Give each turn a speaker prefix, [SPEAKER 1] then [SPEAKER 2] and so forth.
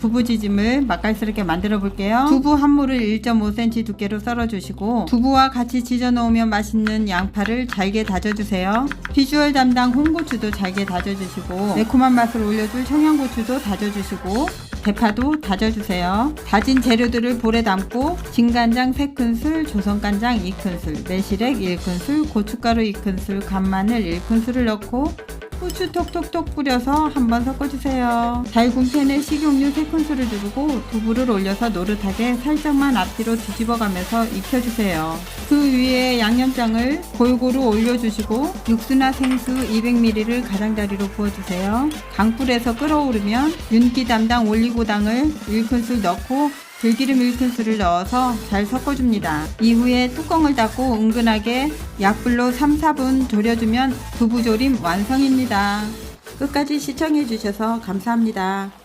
[SPEAKER 1] 두부지짐을 맛깔스럽게 만들어 볼게요. 두부 한 모를 1.5cm 두께로 썰어 주시고 두부와 같이 지져 놓으면 맛있는 양파를 잘게 다져 주세요. 비주얼 담당 홍고추도 잘게 다져 주시고 매콤한 맛을 올려줄 청양고추도 다져 주시고 대파도 다져주세요. 다진 재료들을 볼에 담고 진간장 3큰술, 조선간장 2큰술, 매실액 1큰술, 고춧가루 2큰술, 간마늘 1큰술을 넣고 후추 톡톡톡 뿌려서 한번 섞어주세요. 달군 팬에 식용유 3큰술을 두르고 두부를 올려서 노릇하게 살짝만 앞뒤로 뒤집어가면서 익혀주세요. 그 위에 양념장을 골고루 올려주시고 육수나 생수 200ml를 가장자리로 부어주세요. 강불에서 끓어오르면 윤기 담당 올리고당을 1큰술 넣고 들기름 1큰술을 넣어서 잘 섞어줍니다. 이후에 뚜껑을 닫고 은근하게 약불로 3, 4분 졸여주면 두부조림 완성입니다. 끝까지 시청해주셔서 감사합니다.